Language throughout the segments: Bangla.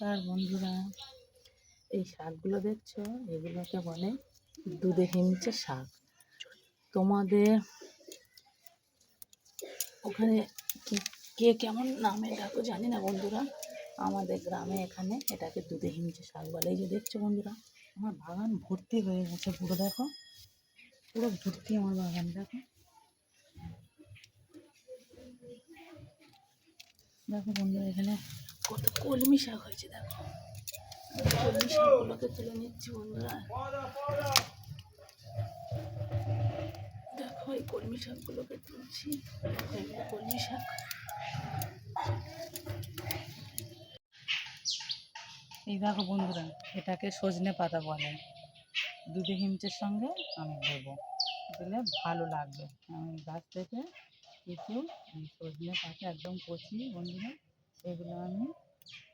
নমস্কার বন্ধুরা। এই শাকগুলো দেখছ? এগুলোকে বলে দুধে হিমচে শাক। তোমাদের ওখানে কে কেমন নামে ডাকো জানি না বন্ধুরা। আমাদের গ্রামে এখানে এটাকে দুধে হিমচে শাক বলে। এই যে দেখছ বন্ধুরা, আমার বাগান ভর্তি হয়ে গেছে পুরো, দেখো। পুরো ভর্তি আমার বাগান, দেখো। দেখো বন্ধুরা, এখানে কত কলমি শাক হয়েছে দেখো। কলমি শাকগুলোকে তুলে নিচ্ছি বন্ধুরা। দেখো এই কলমি শাকগুলোকে তুলছি। কলমি শাক। এই দেখো বন্ধুরা, এটাকে সজনে পাতা বলে। দুধে হিমচের সঙ্গে আমি দেবো। দিলে ভালো লাগবে। আমি গাছ থেকে কিছু সজনে পাতা একদম কচি বন্ধুরা। এগুলো আমি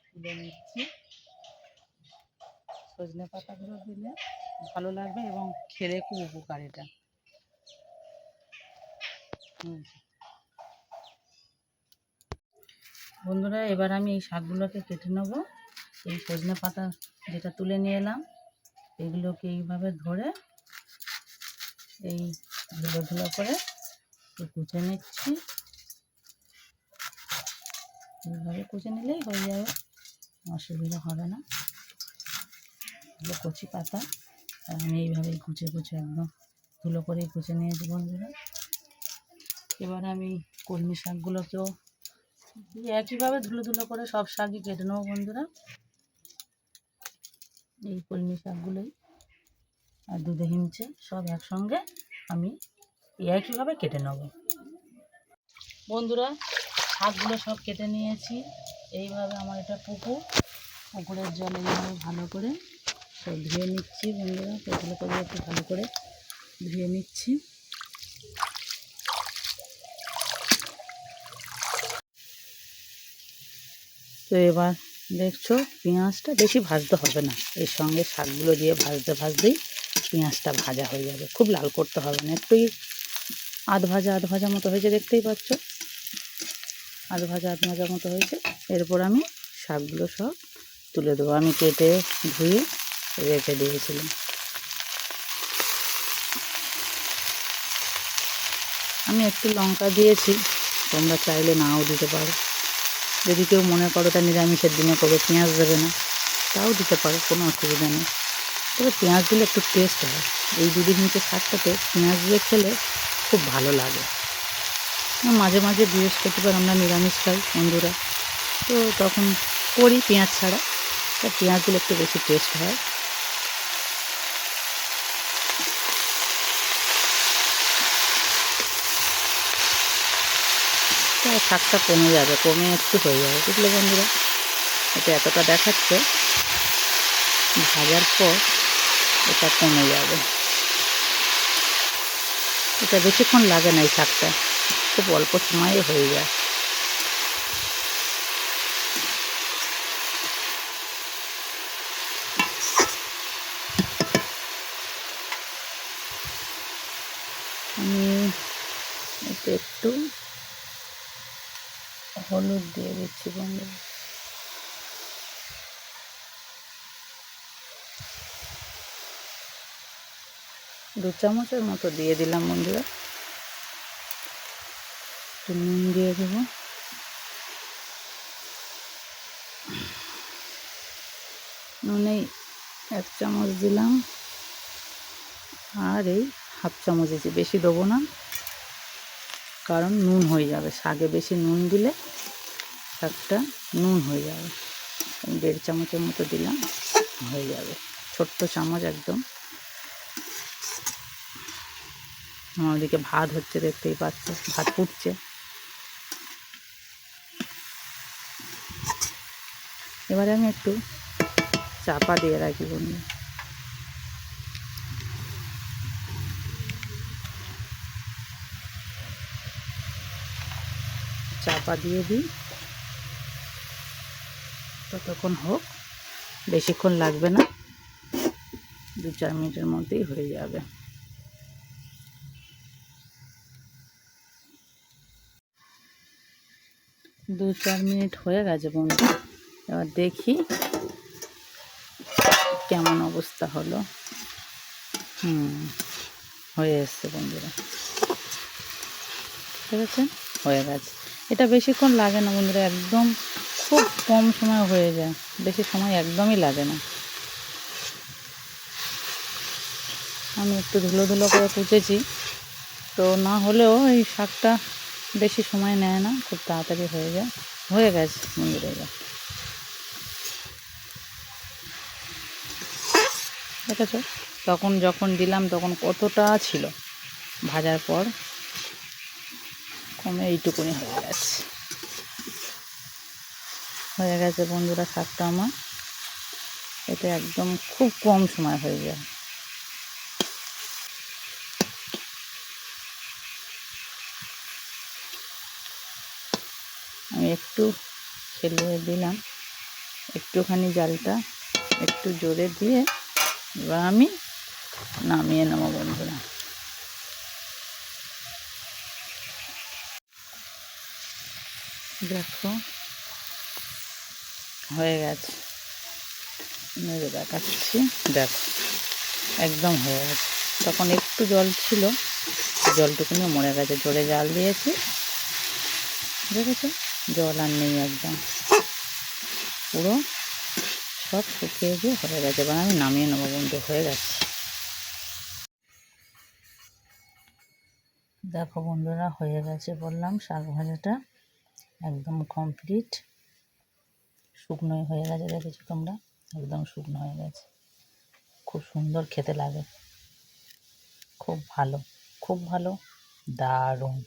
তুলে নিচ্ছি। সজনে পাতাগুলো দিলে ভালো লাগবে এবং খেলে খুব উপকার এটা। বন্ধুরা, এবার আমি এই শাকগুলোকে কেটে নেব। এই সজনে পাতা যেটা তুলে নিয়ে এলাম, এগুলোকে এইভাবে ধরে এই ধুলো ধুলো করে কুচে নিচ্ছি। এইভাবে কুচে নিলেই হয়ে যাবে, অসুবিধা হবে না। এগুলো কচি পাতা আমি এইভাবেই কুচে কুচে একদম ধুলো করেই কুচে নিয়েছি বন্ধুরা। এবার আমি কলমি শাকগুলোকেও একইভাবে ধুলো ধুলো করে সব শাকই কেটে নেব বন্ধুরা। এই কলমি শাকগুলোই আর দুধে হিমচে সব একসঙ্গে আমি একইভাবে কেটে নেব। বন্ধুরা শাকগুলো সব কেটে নিয়েছি। এইভাবে আমার এটা পুকুর। পুকুরের জলে ভালো করে সব ধুয়ে নিচ্ছি বন্ধুরা। এগুলো করে একটু ভালো করে ধুয়ে নিচ্ছি। তো এবার দেখছ পেঁয়াজটা বেশি ভাজতে হবে না। এর সঙ্গে শাকগুলো দিয়ে ভাজতে ভাজতেই পেঁয়াজটা ভাজা হয়ে যাবে। খুব লাল করতে হবে না। একটুই আধ ভাজা আধ ভাজা মতো হয়েছে দেখতেই পাচ্ছ। আধ ভাজা আধ ভাজা মতো হয়েছে। এরপর আমি শাকগুলো সব তুলে দেবো। আমি কেটে ধুয়ে রেখে দিয়েছিলাম। আমি একটু লঙ্কা দিয়েছি, তোমরা চাইলে নাও দিতে পারো। যদি কেউ মনে করো তা নিরামিষের দিনে কবে পেঁয়াজ দেবে না, তাও দিতে পারো, কোনো অসুবিধা নেই। তবে পেঁয়াজ দিলে একটু টেস্ট হয়। এই দুদিন নিচে শাকটাতে পেঁয়াজ দিয়ে খেলে খুব ভালো লাগে। মাঝে মাঝে বৃহস্পতিবার আমরা নিরামিষ খাই বন্ধুরা। তো তখন করি পেঁয়াজ ছাড়া, তা পেঁয়াজ দিলে একটু বেশি টেস্ট হয়। শাকটা কমে যাবে, কমে একটু হয়ে যাবে, বুঝলে বন্ধুরা? এটা এতটা দেখাচ্ছে, ভাজার পর এটা কমে যাবে। এটা বেশিক্ষণ লাগে না এই শাকটা। খুব অল্প সময়ে হয়ে যায়। আমি এতে একটু হলুদ দিয়ে দিচ্ছি বন্ধুরা। দু চামচের মতো দিয়ে দিলাম বন্ধুরা। একটু নুন দিয়ে দেবো। নুনেই এক চামচ দিলাম। আর এই হাফ চামচ দিয়েছি বেশি দেবো না, কারণ নুন হয়ে যাবে। শাকে বেশি নুন দিলে শাকটা নুন হয়ে যাবে। দেড় চামচের মতো দিলাম, হয়ে যাবে। ছোট্ট চামচ একদম। আমার ওদিকে ভাত হচ্ছে, দেখতেই পাচ্ছ, ভাত ফুটছে। এবারে আমি একটু চাপা দিয়ে রাখি বন্ধু চাপা দিয়ে দিই। ততক্ষণ হোক, বেশিক্ষণ লাগবে না। দু চার মিনিটের মধ্যেই হয়ে যাবে। দু চার মিনিট হয়ে গেছে বন্ধু। এবার দেখি কেমন অবস্থা হলো। হুম, হয়ে এসছে বন্ধুরা। ঠিক আছে হয়ে গেছে। এটা বেশিক্ষণ লাগে না বন্ধুরা, একদম খুব কম সময় হয়ে যায়। বেশি সময় একদমই লাগে না। আমি একটু ধুলো ধুলো করে কুচেছি তো না হলেও এই শাকটা বেশি সময় নেয় না, খুব তাড়াতাড়ি হয়ে যায়। হয়ে গেছে বন্ধুরা দেখেছ? তখন যখন দিলাম, তখন কতটা ছিল? ভাজার পর কমে এইটুকুনি হয়ে গেছে। হয়ে গেছে বন্ধুরা শাকটা আমার। এটা একদম খুব কম সময় হয়ে যায়। আমি একটু ছেলিয়ে দিলাম। একটুখানি জালটা একটু জোরে দিয়ে এবার আমি নামিয়ে নেব বন্ধুরা। দেখো, হয়ে গেছে। মেরে দেখাচ্ছি। দেখো, একদম হয়ে গেছে। তখন একটু জল ছিল জলটুকু জলটুকুনি মরে গেছে, জোরে জাল দিয়েছি। দেখেছ? জল আর নেই একদম। পুরো সব শুকিয়ে গিয়ে হয়ে গেছে। এবার আমি নামিয়ে নেব বন্ধু, হয়ে গেছে। দেখো বন্ধুরা, হয়ে গেছে বললাম, শাক ভাজাটা একদম কমপ্লিট শুকনোই হয়ে গেছে, দেখেছ তোমরা? একদম শুকনো হয়ে গেছে। খুব সুন্দর খেতে লাগে। খুব ভালো খুব ভালো, দারুণ।